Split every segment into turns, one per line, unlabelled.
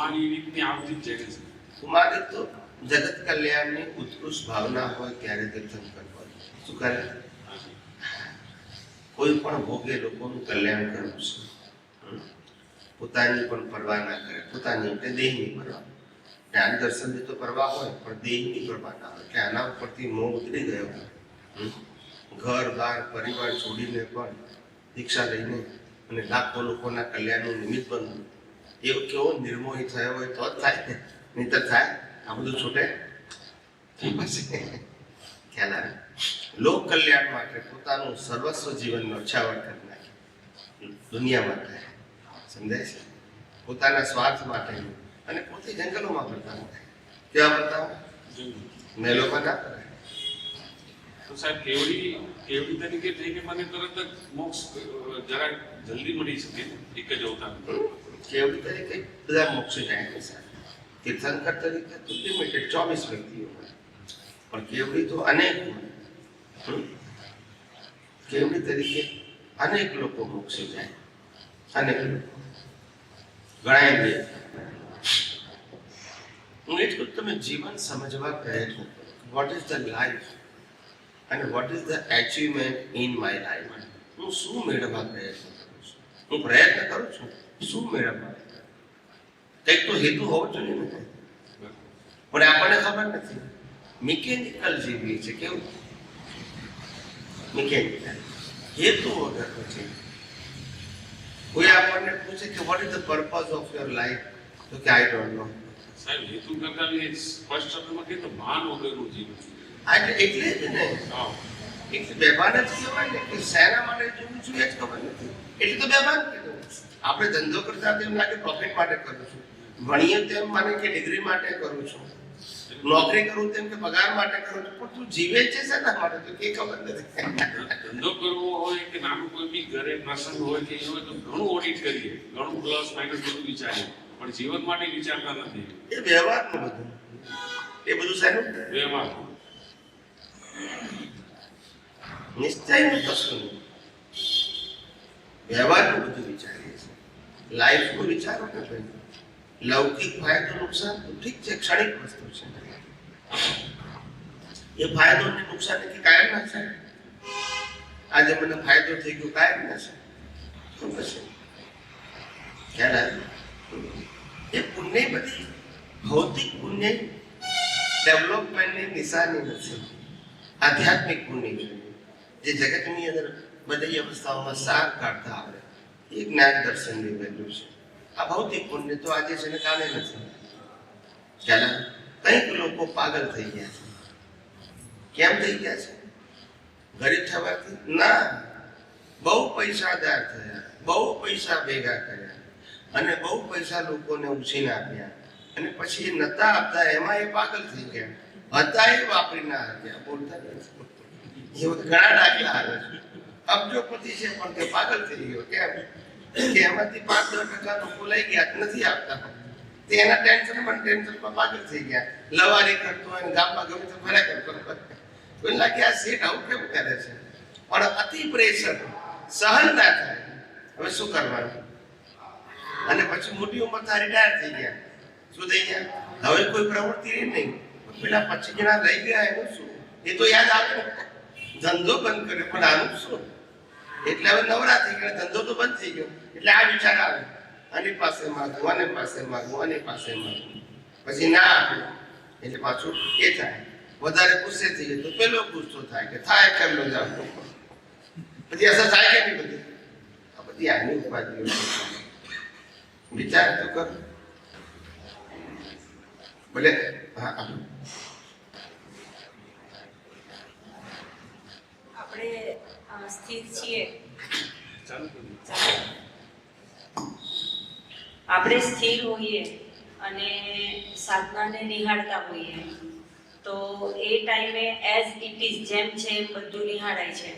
ખુમાની રીતની આવતી જ છે.
તમારી તો જગત કલ્યાણની ઉત્કૃષ્ટ ભાવના હોય ત્યારે દર્શન કરવા શું કરે? કોઈ પણ ભોગે લોકોનું કલ્યાણ કરવું છે? પોતાની પણ પરવા ના કરે. પોતાની એટલે દેહની પરવા. જ્ઞાન દર્શનની તો પરવા હોય, પણ દેહની પરવા ના હોય. કે આના ઉપરથી મોં ઉતરી ગયો? ઘર, બાર, પરિવાર છોડીને પણ દીક્ષા લઈને અને લાખો લોકોના કલ્યાણનું નિમિત્ત બનવું. એવો કેવો નિર્મોહી થયો હોય તો જ થાય. નહીતર થાય, આ બધું છૂટે. ખ્યાલ આવે? લોક કલ્યાણ માટે પોતાનું સર્વસ્વ જીવન નોછાવર કરી નાખે. દુનિયા માટે સમજાય છે? પોતાના સ્વાર્થ માટે અને પોતે જંગલોમાં હોય. કેવા હોય? મહેલોમાં ના ફરે
તો સાહેબ, કેવડી કેવડી તરીકે થઈ કે મને તરત જ મોક્ષ જરા જલ્દી મળી શકે એક જ અવતાર.
કેવડી તરીકે બધા મોક્ષ જાય છે સાહેબ તીર્થંકર તરીકે તો લિમિટેડ ચોવીસ વ્યક્તિઓ હોય પણ કેવડી તો અનેક હોય હમ? કેવડી તરીકે અનેક લોકો મોક્ષે જાય અનેક લોકો ઘણા બે હું એ જ કહું તમે જીવન સમજવા પ્રયત્ન કરો વોટ ઇઝ ધ લાઈફ અને what is the achievement in my life હું શું મેળવવા પ્રયત્ન કરું છું હું પ્રયત્ન કરું છું શું મેળવવા કંઈક તો હેતુ હોવો જોઈએ ને. પણ આપણને ખબર નથી. મિકેનિકલ જીવીએ છે કેવું? મિકેનિકલ. હેતુ વગર પછી. કોઈ આપણને પૂછે કે what is the purpose of your life તો કે આઈ ડોન્ટ નો
સાહેબ હેતુ કરતા બી સ્પષ્ટ શબ્દમાં તો ભાન વગરનું જીવન
આ એટલે જ ને. એટલે બેભાન જ કહેવાય ને કે શેના માટે જીવું છું એ જ ખબર નથી. એટલે તો બેભાન કીધું આપણે ધંધો કરતા તેમ લાગે પ્રોફિટ માટે કરું છું. ભણીએ તેમ માને કે ડિગ્રી માટે કરું છું. નોકરી કરું તેમ કે પગાર માટે કરું છું. પણ તું જીવે છે શેના માટે? તો કે ખબર નથી.
ધંધો કરવો હોય કે નાનું કોઈ બી ઘરે પ્રસંગ હોય કે હોય તો ઘણું ઓડિટ કરીએ. ઘણું પ્લસ માઇનસ બધું વિચારીએ. પણ જીવન માટે વિચારતા નથી.
એ વ્યવહારનું બધું. એ બધું શેનું
વ્યવહાર.
નિશ્ચયનું કશું વ્યવહાર વ્યવહારનું બધું વિચારીએ. છીએ લાઈફનું વિચારો ને ભાઈ લૌકિક ફાયદો નુકસાન તો ઠીક છે ક્ષણિક વસ્તુ છે એ ફાયદો ને નુકસાન કે કાયમ ના છે આજે મને ફાયદો થઈ ગયો કાયમ ના છે તો પછી ખ્યાલ આવ્યો એ પુણ્ય બધી ભૌતિક પુણ્ય ડેવલપમેન્ટની નિશાની નથી આધ્યાત્મિક પુણ્ય છે જે જગતની અંદર બધી અવસ્થાઓમાં સાર કાઢતા આવે એ જ્ઞાન દર્શનની વેલ્યુ છે. આ ભૌતિક પુણ્ય તો આજે છે ને કાલે નથી. આવ્યો? કંઈક લોકો પાગલ થઈ ગયા છે. કેમ થઈ ગયા છે? ગરીબ થવાથી? ના. બહુ પૈસાદાર થયા, બહુ પૈસા ભેગા કર્યા અને બહુ પૈસા લોકોને ઉછીને આપ્યા અને પછી એ નતા આપતા, એમાં એ પાગલ થઈ ગયા. હતા એ વાપરી ના આપ્યા. બોલતા નથી. ઘણા દાખલા આવે છે. અબજોપતિ છે, પણ તે પાગલ થઈ ગયો. કેમ? કે એમાંથી પાંચ, દસ ટકા લોકો લઈ ગયા નથી આપતા તે એના ટેન્શનમાં ટેન્શનમાં પાગલ થઈ ગયા. લવારી કરતો હોય ને ગામમાં ગમે તો ફર્યા કરતો હોય. કોઈ લાગે આ શેઠ આવું કેમ કરે છે? પણ અતિ પ્રેશર સહન ના થાય. હવે શું કરવાનું? અને પછી મોટી ઉંમર થાય રિટાયર થઈ ગયા. શું થઈ ગયા? હવે કોઈ પ્રવૃત્તિ રહી નહીં. પેલા પચીસ જણા રહી ગયા, એનું શું? એ તો યાદ આવે ધંધો બંધ કર્યો પણ આનું શું? એટલે હવે નવરા થઈ ગયા ધંધો તો બંધ થઈ ગયો. એટલે આ વિચાર આવે. આની પાસે માગવું, આને પાસે માગવું, આની પાસે માગવું. પછી ના આપે. એટલે પાછું એ થાય. વધારે ગુસ્સે થઈ ગયો તો પેલો ગુસ્સો થાય કે થાય ન જાવ પછી અસર થાય કે નહીં બધી? આ બધી આની ઉપાધિઓ વિચાર તો કર. ભલે હા.
આપણે સ્થિર છીએ. આપણે સ્થિર હોઈએ અને સાધનાને નિહાળતા હોઈએ. તો એ ટાઈમે એઝ ઇટ ઇઝ જેમ છે બધું નિહાળાય છે.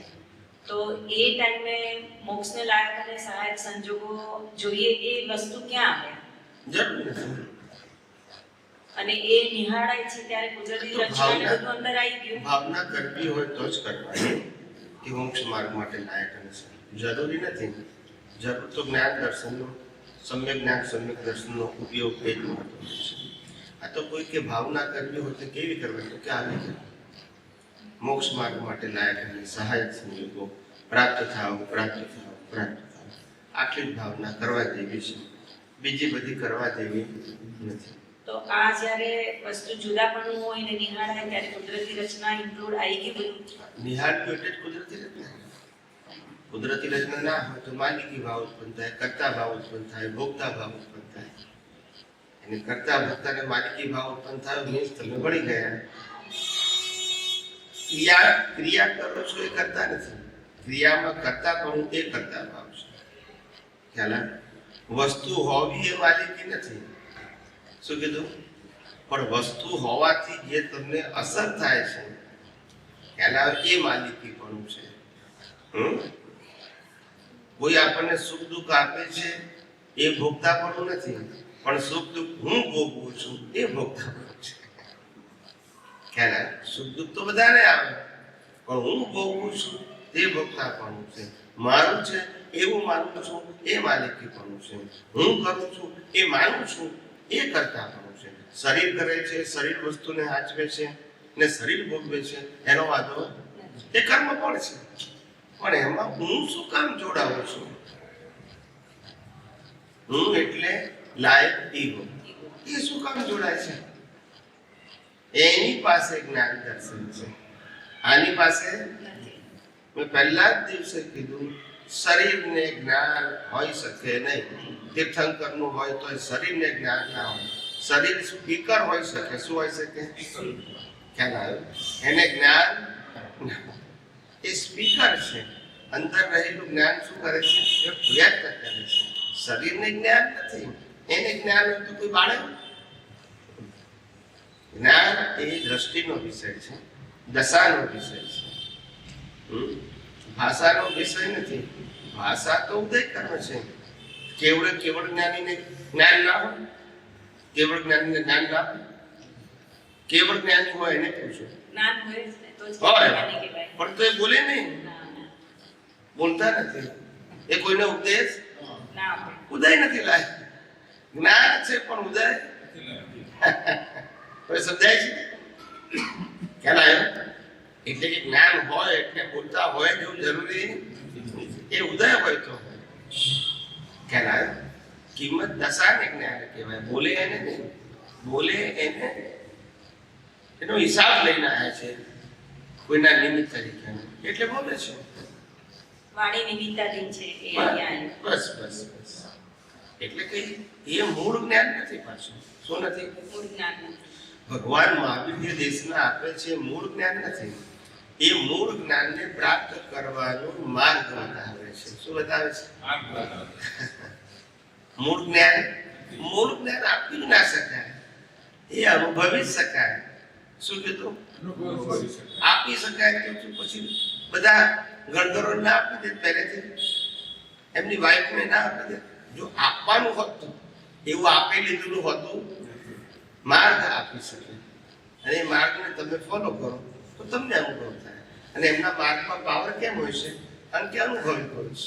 તો એ ટાઈમે મોક્ષને લાયક અને સહાયક સંજોગો જોઈએ એ વસ્તુ ક્યાં આવે? અને એ નિહાળાય છે ત્યારે કુદરતી રચના બધું અંદર આવી ગયું.
ભાવના કરવી હોય તો જ કરવાની. કે મોક્ષ માર્ગ માટે લાયક નથી જરૂરી નથી. જરૂર તો જ્ઞાન દર્શનનો, સમ્યક જ્ઞાન, સમ્યક દર્શનનો ઉપયોગ એ જ મહત્વનો છે. આ તો કોઈ કે ભાવના કરવી હોય તો કેવી કરવી? તો કે આવી. મોક્ષ માર્ગ માટે લાયક અને સહાયક સંયોગો પ્રાપ્ત થાવ પ્રાપ્ત થાવ પ્રાપ્ત થાવ આટલી જ ભાવના કરવા જેવી છે. બીજી બધી કરવા જેવી નથી.
તો આ જ્યારે વસ્તુ જુદાપણું હોય ને નિહાળાય ત્યારે કુદરતી રચના ઇન્ક્લુડ આવી ગઈ બધું
નિહાળ્યું એટલે જ કુદરતી રચના કુદરતી રચના ના હોય તો માલિકી ભાવ ઉત્પન્ન થાય, કરતા ભાવ ઉત્પન્ન થાય, ભોગતા ભાવ ઉત્પન્ન થાય. અને કરતા ભોગતા ને માલિકી ભાવ ઉત્પન્ન થાય, મીન્સ તમે વળી ગયા. ક્રિયા ક્રિયા કરો છો એ કરતા નથી. ક્રિયામાં કરતા પણ એ કરતા ભાવ છે. ખ્યાલ વસ્તુ હોવી એ માલિકી નથી. શું કીધું? પણ વસ્તુ હોવાથી જે તમને અસર થાય છે, એના એ માલિકીપણું છે. હમ? કોઈ આપણને સુખ દુઃખ આપે છે, એ ભોગતાપણું નથી. પણ સુખ દુઃખ હું ભોગવું છું, એ ભોગતાપણું છે. ખ્યાલ? સુખ દુઃખ તો બધાને આવે, પણ હું ભોગવું છું, એ ભોગતાપણું છે. મારું છે, એવું માનું છું, એ માલિકીપણું છે. હું કરું છું, એ માનું છું એ કરતાપણું છે. શરીર કરે છે શરીર વસ્તુને આચવે છે ને શરીર ભોગવે છે એનો વાંધો એ કર્મ પણ છે. પણ એમાં હું શું કામ જોડાવું છું? હું એટલે લાયક ઈગો. એ શું કામ જોડાય છે? એની પાસે જ્ઞાન દર્શન છે. આની પાસે મેં પહેલા જ દિવસે કીધું શરીરને જ્ઞાન હોઈ શકે નહીં. તીર્થંકરનું હોય તો શરીરને જ્ઞાન ના હોય. શરીર સ્પીકર હોઈ શકે. શું હોઈ શકે? ખ્યાલ આવ્યો? એને જ્ઞાન એ સ્પીકર છે. અંદર રહેલું જ્ઞાન શું કરે છે? વ્યક્ત કરે છે. શરીરને જ્ઞાન નથી. એને જ્ઞાન હોય તો કોઈ બાળક જ્ઞાન એ દ્રષ્ટિનો વિષય છે. દશાનો વિષય છે. હમ? ભાષાનો વિષય નથી. ભાષા તો ઉદય કર્મ છે. કેવળ કેવળ જ્ઞાનીને જ્ઞાન ના હોય? કેવળ જ્ઞાનીને જ્ઞાન ના હોય? કેવળ જ્ઞાની હોય એને પૂછો.
જ્ઞાન હોય જ ને તો જ
હોય.
જ્ઞાની કહેવાય.
પણ તો એ બોલે નહીં. બોલતા નથી. એ કોઈને ઉપદેશ ઉદય નથી લાય. જ્ઞાન છે પણ ઉદય. સમજાય છે? ખ્યાલ આવ્યો? એટલે કે જ્ઞાન હોય એટલે બોલતા હોય એવું જરૂરી એ ઉદય હોય તો. ખ્યાલ કિંમત દશાને જ્ઞાન કહેવાય. બોલે એને નહીં. બોલે એને એનો હિસાબ લઈને આવ્યા છે. કોઈના નિમિત્ત તરીકે. એટલે બોલે છે.
વાણી નિમિત્તાધીન છે એ
બસ બસ બસ એટલે કે એ મૂળ જ્ઞાન નથી પાછું. શું નથી?
મૂળ જ્ઞાન.
ભગવાન મહાવીર દેશના આપે છે મૂળ જ્ઞાન નથી. એ મૂળ જ્ઞાનને પ્રાપ્ત કરવાનો માર્ગ બતાવે છે. શું બતાવે છે? મૂળ જ્ઞાન? મૂળ જ્ઞાન આપી ના શકાય. એ અનુભવી શકાય. શું કીધું? આપી શકાય તો પછી બધા ગણધરો ના આપી દે પહેલેથી. એમની વાઈફને ના આપી દે. જો આપવાનું હતું એવું આપી લીધેલું હતું માર્ગ આપી શકે. અને એ માર્ગને તમે ફોલો કરો. તમને અનુભવ થાય. અને એમના માર્ગમાં પાવર કેમ હોય છે? કારણ કે અનુભવી પુરુષ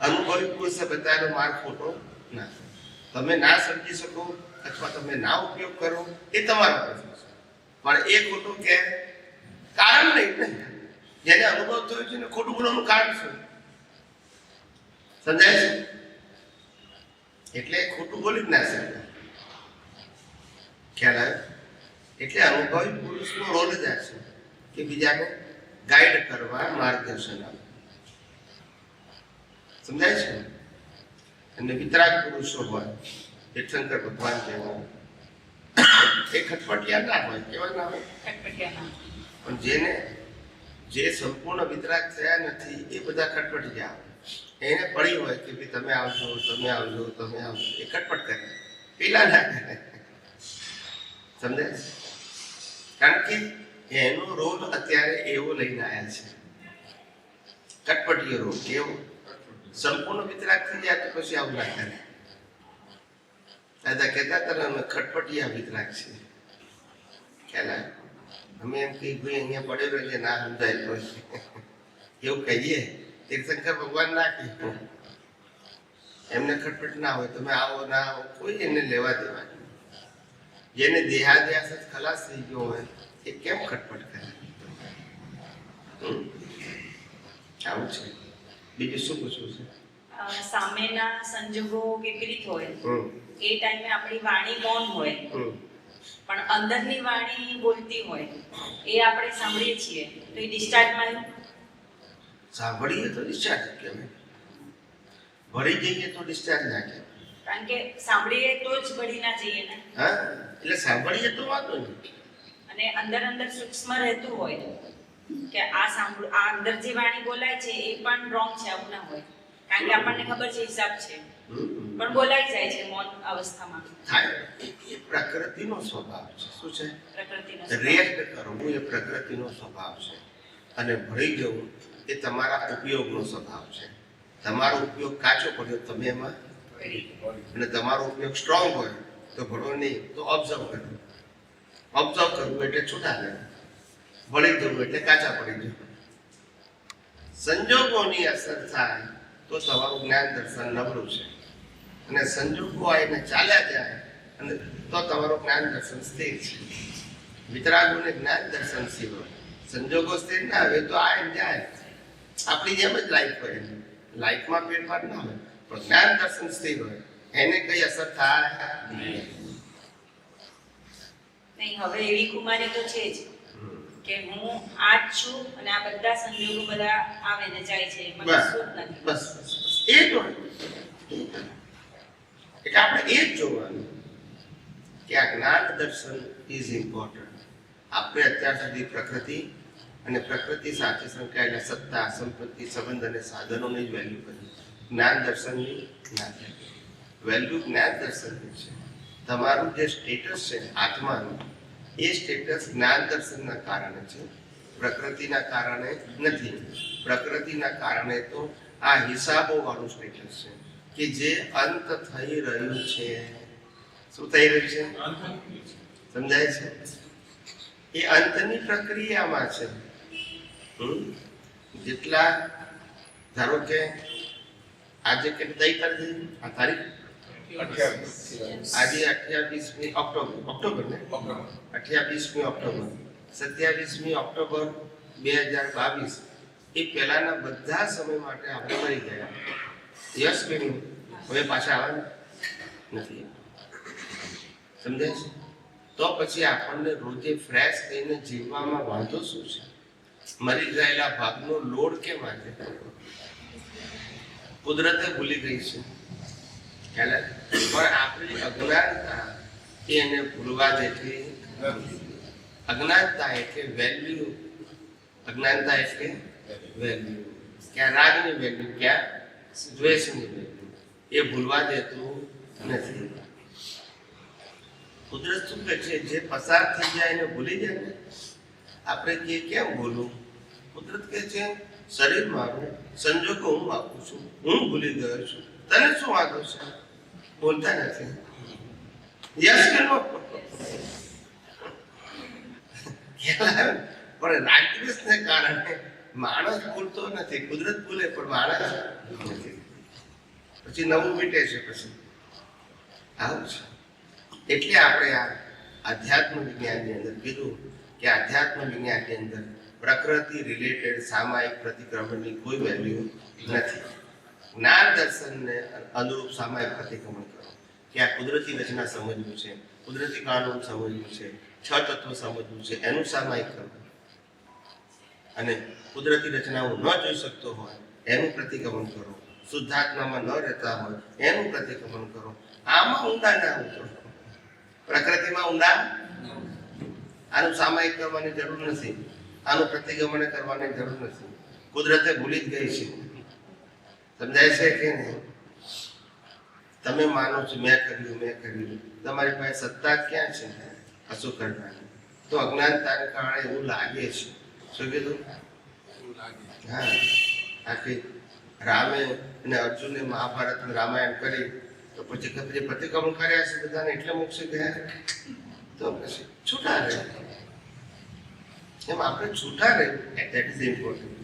અનુભવી પુરુષે બતાવેલો માર્ગ ખોટો ના તમે ના સમજી શકો અથવા તમે ના ઉપયોગ કરો એ તમારો પ્રશ્ન છે. પણ એ ખોટું કે કારણ નહીં ને. જેને અનુભવ થયો છે ને ખોટું બોલવાનું કારણ શું? સમજાય છે? એટલે ખોટું બોલી જ ના શકે ખ્યાલ આવે એટલે અનુભવી પુરુષનો રોલ જ આ છે. કે બીજાને ગાઈડ કરવા માર્ગદર્શન આપવું સમજાય છે? અને વિતરાગ પુરુષો હોય શંકર ભગવાન જેવા એ ખટપટિયા ના હોય કેવા ના હોય? પણ જેને જે સંપૂર્ણ વિતરાગ થયા નથી એ બધા ખટપટી ગયા એને પડી હોય કે ભાઈ તમે આવજો તમે આવજો તમે આવજો એ ખટપટ કરે. પેલા ના કરે. સમજાય? કારણ કે એનો રોલ અત્યારે એવો લઈને આવ્યા છે. ખટપટીયો રોગ કેવો? સંપૂર્ણ વિતરાગ થઈ જાય તો પછી આવું ના કરે દાદા કહેતા હતા, અમે ખટપટિયા વિતરાગ છે ખ્યાલ? અમે એમ કહીએ, ભાઈ, અહીંયા પડેલો છે, ના સમજાય તો. એવું કહીએ? તીર્થંકર ભગવાન ના કહે. એમને ખટપટ ના હોય, તમે આવો, ના આવો, કોઈ એને લેવા દેવા જેને દેહાદ્યાસ ખલાસ થઈ ગયો હોય એ કેમ ખટપટ કરે આવું છે. બીજું શું પૂછવું છે?
સામેના સંજોગો વિપરીત હોય. એ ટાઈમે આપણી વાણી મૌન હોય. પણ અંદરની વાણી બોલતી હોય એ આપણે સાંભળીએ છીએ. તો એ ડિસ્ચાર્જમાં
સાંભળીએ તો ડિસ્ચાર્જ કહેવાય. ભળી જઈએ તો ડિસ્ચાર્જ ના કહેવાય.
કારણ કે સાંભળીએ તો જ ભરી ના જઈએ ને.
હા એટલે સાંભળીએ તો વાંધો નહીં.
અને અંદર અંદર સૂક્ષ્મ રહેતું હોય કે આ સાંભળ આ અંદર જે વાણી બોલાય છે એ પણ રોંગ છે આવું ના હોય. કારણ કે આપણને ખબર છે હિસાબ છે. પણ બોલાઈ જાય છે મૌન અવસ્થામાં.
થાય. એ પ્રકૃતિનો સ્વભાવ છે. શું છે?
પ્રકૃતિનો.
રિએક્ટ કરવું એ પ્રકૃતિનો સ્વભાવ છે. અને ભળી જવું એ તમારા ઉપયોગનો સ્વભાવ છે. તમારો ઉપયોગ કાચો પડ્યો તમે એમાં અને તમારો ઉપયોગ સ્ટ્રોંગ હોય તો ભળો નહીં તો ઓબ્ઝર્વ કરવું ઓબ્ઝર્વ કરવું એટલે છૂટા લેવું વળી જવું એટલે કાચા પડી જવું સંજોગોની અસર થાય તો તમારું જ્ઞાન દર્શન નબળું છે. અને સંજોગો આવીને ચાલ્યા જાય અને તો તમારું જ્ઞાન દર્શન સ્થિર છે. વિતરાગોને જ્ઞાન દર્શન સ્થિર હોય. સંજોગો સ્થિર ના આવે તો આ એમ જાય. આપણી જેમ જ લાઈફ હોય. લાઈફમાં ફેરફાર ના હોય, પણ જ્ઞાન દર્શન સ્થિર હોય. એને કઈ અસર થાય નહીં.
નહીં હવે એવી કુમારી તો છે જ કે હું આ જ છું અને આ બધા સંજોગો બધા આવે ને જાય છે મને સુખ નથી.
બસ. એ તો એટલે આપણે એ જ જોવાનું કે આ જ્ઞાન દર્શન ઇઝ ઇમ્પોર્ટન્ટ આપણે અત્યાર સુધી પ્રકૃતિ અને પ્રકૃતિ સાથે સંકળાયેલા સત્તા સંપત્તિ સંબંધ અને સાધનોને જ વેલ્યુ કરી. જ્ઞાન દર્શનની જ્ઞાન વેલ્યુ જ્ઞાન દર્શનની છે. તમારું જે સ્ટેટસ છે, આત્માનું, એ સ્ટેટસ જ્ઞાન દર્શનના કારણે છે, પ્રકૃતિના કારણે નથી. પ્રકૃતિના કારણે તો આ હિસાબો વાળું સ્ટેટસ છે કે જે અંત થઈ રહ્યું છે. શું થઈ રહ્યું છે? સમજાય છે? એ અંતની પ્રક્રિયામાં છે? જેટલા ધારો કે આજે કેટલી તારીખ થઈ આ તારીખ આજે અઠ્યાવીસમી ઓક્ટોબર. ઓક્ટોબર ને? અઠ્યાવીસમી ઓક્ટોબર. સત્યાવીસમી ઓક્ટોબર બે હજાર બાવીસ. એ પહેલાના બધા સમય માટે આપણે મરી ગયા. યસ બેનું હવે પાછા આવવાનું નથી. સમજાય છે? તો પછી આપણને રોજે ફ્રેશ થઈને જીવવામાં વાંધો શું છે? મરી ગયેલા ભાગનો લોડ કેમ આજે? કુદરતે ભૂલી ગઈ છે. પણ આપણી અજ્ઞાનતા એને ભૂલવા દેતી. અજ્ઞાનતા એટલે વેલ્યુ અજ્ઞાનતા એટલે વેલ્યુ ક્યાં રાગની વેલ્યુ ક્યાં દ્વેષની વેલ્યુ એ ભૂલવા દેતું નથી. કુદરત શું કહે છે? જે પસાર થઈ જાય એને ભૂલી જાય ને? આપણે કે કેમ ભૂલું? કુદરત કહે છે, શરીર મારું, સંજોગો હું આપું છું. હું ભૂલી ગયો છું. તને શું વાંધો છે? બોલતા નથી. યસ કે નો? પણ રાગદ્વેષને કારણે માણસ ભૂલતો નથી, કુદરત ભૂલે પણ માણસ નથી. પછી નવું મીટે છે પછી. આવું છે. એટલે આપણે આ આધ્યાત્મ વિજ્ઞાનની અંદર કીધું કે આધ્યાત્મ વિજ્ઞાનની અંદર પ્રકૃતિ રિલેટેડ સામાયિક પ્રતિક્રમણની કોઈ વેલ્યુ નથી. જ્ઞાન દર્શનને અનુરૂપ સામાયિક પ્રતિક્રમણ કરો. કે આ કુદરતી રચના સમજવું છે, કુદરતી કાનૂન સમજવું છે, છ તત્વ સમજવું છે, એનું સામાયિક કરવું અને કુદરતી રચનાઓ ન જોઈ શકતો હોય, એનું પ્રતિક્રમણ કરો. શુદ્ધાત્મામાં ન રહેતા હોય, એનું પ્રતિક્રમણ કરો. આમાં ઊંડા ના ઉતરો. પ્રકૃતિમાં ઊંડા? આનું સામાયિક કરવાની જરૂર નથી. આનું પ્રતિક્રમણ કરવાની જરૂર નથી. કુદરતે ભૂલી જ ગઈ છે. સમજાય છે કે નહીં? તમે માનો છો મેં કર્યું મેં કર્યું. તમારી પાસે સત્તા ક્યાં છે? કશું કરવાની તો અજ્ઞાનતાને કારણે એવું લાગે છે. શું કીધું? હા. આખી રામે અને અર્જુને મહાભારત રામાયણ કરી તો પછી જે પ્રતિક્રમણ કર્યા છે બધાને એટલે મોક્ષે ગયા? તો પછી છૂટા રહે. એમ આપણે છૂટા રહેવું દેટ ઇઝ ઇમ્પોર્ટન્ટ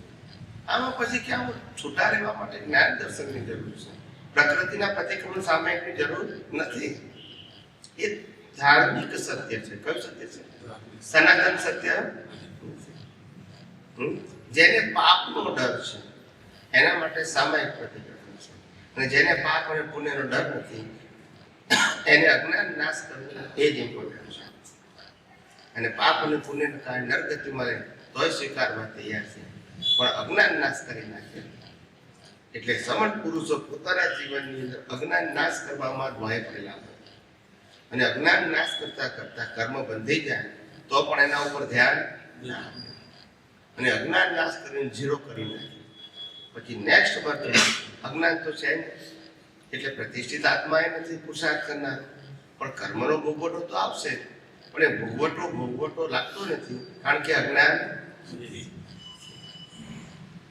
આમાં પછી ક્યાં છૂટા રહેવા માટે જ્ઞાન દર્શનની જરૂર છે? પ્રકૃતિના પ્રતિક્રમણ સામાયિકની જરૂર નથી. એ ધાર્મિક સત્ય છે. કયું સત્ય છે? સનાતન સત્ય? જેને પાપનો ડર છે. એના માટે સામાયિક પ્રતિક્રમણ છે. અને જેને પાપ અને પુણ્યનો ડર નથી, એને અજ્ઞાન નાશ કરવું એ જ ઇમ્પોર્ટન્ટ છે. અને પાપ અને પુણ્યના કારણે નરગતિ મળે તોય સ્વીકારવા તૈયાર છે. પણ અજ્ઞાન નાશ કરી નાખે. એટલે સમર્થ પુરુષો પોતાના જીવનની અંદર અજ્ઞાન નાશ કરવામાં જ પડેલા હોય. અને અજ્ઞાન નાશ કરતા કરતા કર્મ બંધી જાય, તો પણ એના ઉપર ધ્યાન ના. અને અજ્ઞાન નાશ કરીને ઝીરો કરી નાખે. પછી નેક્સ્ટ બર્થ અજ્ઞાન તો છે એટલે પ્રતિષ્ઠિત આત્મા એ નથી પુરુષાર્થ કરનાર. પણ કર્મનો ભોગવટો તો આવશે. પણ એ ભોગવટો ભોગવટો લાગતો નથી. કારણ કે અજ્ઞાન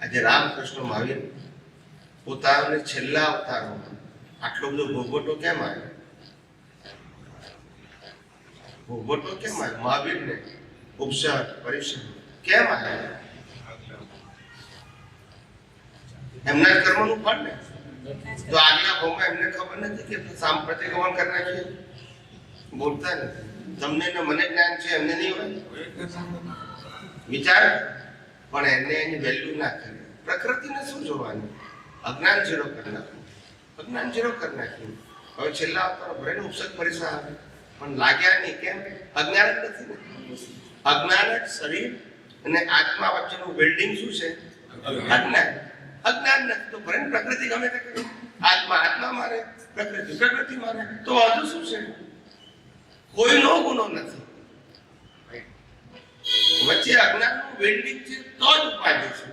આજે રામકૃષ્ણ મહાવીર પોતાને છેલ્લા અવતારોમાં આટલો બધો ભોગવટો કેમ આવ્યો? ભોગવટો કેમ આવ્યો? મહાવીરને ઉપસર પરિષદ કેમ આવ્યો? એમના કર્મનું ફળ ને? તો આગલા ભાવમાં એમને ખબર નથી કે સામ પ્રતિક્રમણ કરના છે બોલતા નથી. તમને મને જ્ઞાન છે, એમને નહીં હોય? વિચાર? પણ એને એની વેલ્યુ ના કરી. પ્રકૃતિને શું જોવાનું? અજ્ઞાન ઝીરો કરી નાખ્યું. અજ્ઞાન ઝીરો કરી નાખ્યું. હવે છેલ્લા અવતારો બ્રેન ઉપસક પરીક્ષા આવે. પણ લાગ્યા નહીં. કેમ? અજ્ઞાન જ નથી અજ્ઞાન જ શરીર અને આત્મા વચ્ચેનું બિલ્ડિંગ શું છે? અજ્ઞાન. અજ્ઞાન નથી. તો ભલે પ્રકૃતિ ગમે તે કરે. આત્મા આત્મા મારે, પ્રકૃતિ પ્રકૃતિ મારે. તો વાંધો શું છે? કોઈનો ગુનો નથી. વચ્ચે અજ્ઞાનનું વેલ્ડિંગ છે તો જ ઉપાધિ છે.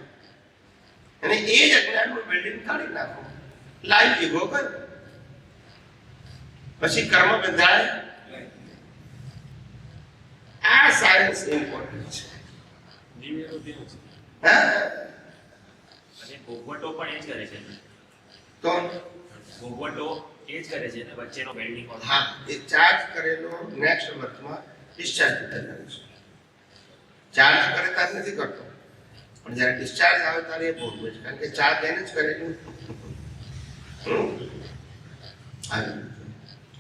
અને એ જ અજ્ઞાનનું વેલ્ડિંગ કાઢી નાખો. લાઈવ જીવો કર પછી કર્મ બંધાય? આ સાયન્સ ઇમ્પોર્ટન્ટ છે.
ભોગવટો પણ એ જ કરે છે.
તો?
ભોગવટો એ જ કરે છે વચ્ચેનો બેલ્ડિંગ
હા એ ચાર્જ કરેલો નેક્સ્ટ વર્થમાં ડિસ્ચાર્જ થઈ જાય છે. ચાર્જ કરે ત્યારે નથી કરતો. પણ જ્યારે ડિસ્ચાર્જ આવે ત્યારે એ બહુ છે કારણ કે ચાર્જ એને જ કરે.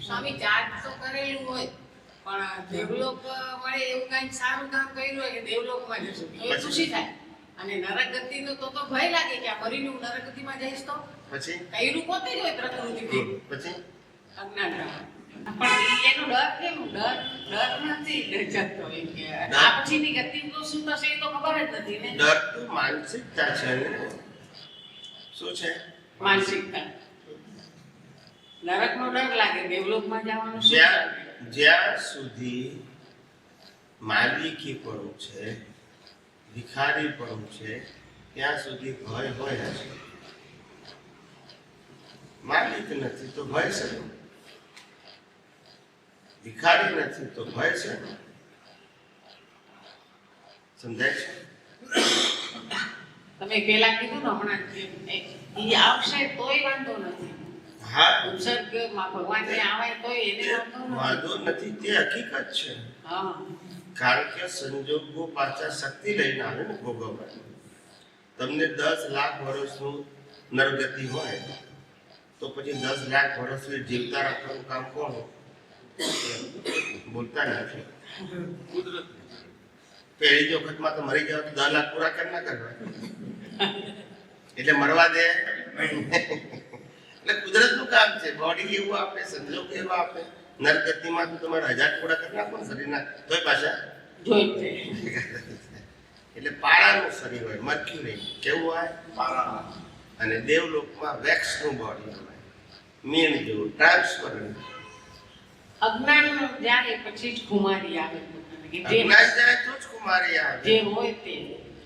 સ્વામી ચાર્જ તો કરેલું હોય પણ દેવલોક મળે એવું કંઈક સારું કામ કર્યું હોય કે દેવલોકમાં જશું? એ ખુશી થાય. અને નરક ગતિનો તો તો ભય લાગે કે આ મરીને નરક ગતિમાં જઈશ તો?
પછી?
કર્યું પોતે જ હોય પ્રકૃતિથી.
પછી?
અજ્ઞાન પણ એનો ડર કેમ? ડર ડર નથી જતો એમ કે. આ પછીની ગતિ તો શું થશે એ તો ખબર જ નથી ને.
ડર તો માનસિકતા છે ને. શું છે?
માનસિકતા. નરકનો ડર લાગે દેવલોકમાં જવાનું
જ્યાં જ્યાં સુધી માલિકી પણ છે ભિખારી પણ છે ત્યાં સુધી ભય હોય જ માલિક નથી તો ભય છે? ભિખારી નથી તો ભય છે? સમજાય છે?
તમે પેલા કીધું ને હમણાં એ આવશે તોય વાંધો નથી.
હા.
ઉપસર્ગમાં ભગવાન ને આવે તો એને વાંધો નથી.
તે હકીકત છે.
હા.
કારણ કે સંજોગો પાછા શક્તિ લઈને આવે ને ભોગવવાની તમને દસ લાખ વર્ષનું નરગતિ હોય તો પછી દસ લાખ વર્ષ જીવતા રાખવાનું કામ કોણ? બોલતા નથી
કુદરત
પહેલી જ વખતમાં તો મરી જાવ તો દસ લાખ પૂરા કેમ ના કરવા. એટલે મરવા દે. એટલે કુદરતનું કામ છે. બોડી એવું આપે સંજોગ એવો આપે. નરગતિમાં તો તમારે હજાર ટુકડા કરી નાખો ને શરીરના. તોય પાછા એટલે પારાનું શરીર હોય મર્ક્યુરી કેવું હોય? પારા અને દેવલોકમાં વેક્સનું બોડી હોય. મીણ જેવું ટ્રાન્સપરન્ટ
અજ્ઞાન જાય પછી જ કુમારી આવે
અજ્ઞાન જાય તો જ કુમારી આવે.
જે હોય તે.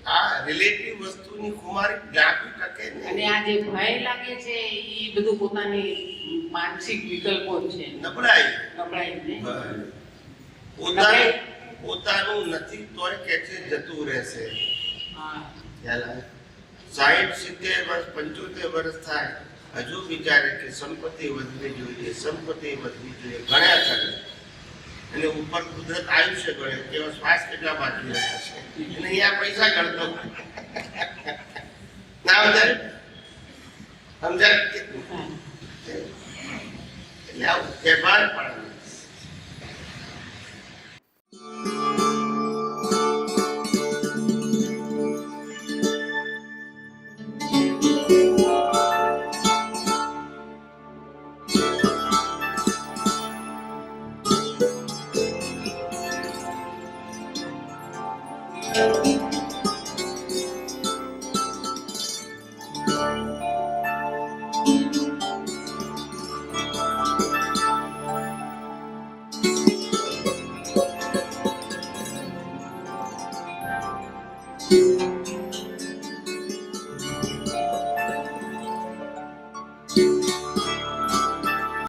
આ રિલેટિવ વસ્તુની કુમારી લાગુ ટકે
અને આ જે ભય લાગે છે એ બધું પોતાની માનસિક વિકલ્પો છે.
નબળાઈ.
નબળાઈ
પોતાનું પોતાનું નથી તોય કે છે જતું રહેશે.
હા.
સાઠ સિત્તેર વર્ષ પંચોતેર વર્ષ થાય. હજુ વિચારે કે સંપત્તિ વધવી જોઈએ, સંપત્તિ વધવી જોઈએ ગણ્યા કરે અને ઉપર કુદરત આયુષ્ય ગણે તેઓ શ્વાસ કેટલા બાકી રહ્યા અને અહીંયા પૈસા ગણતો ના, સમજાય? સમજાય? એટલે આવું વ્યવહાર પણ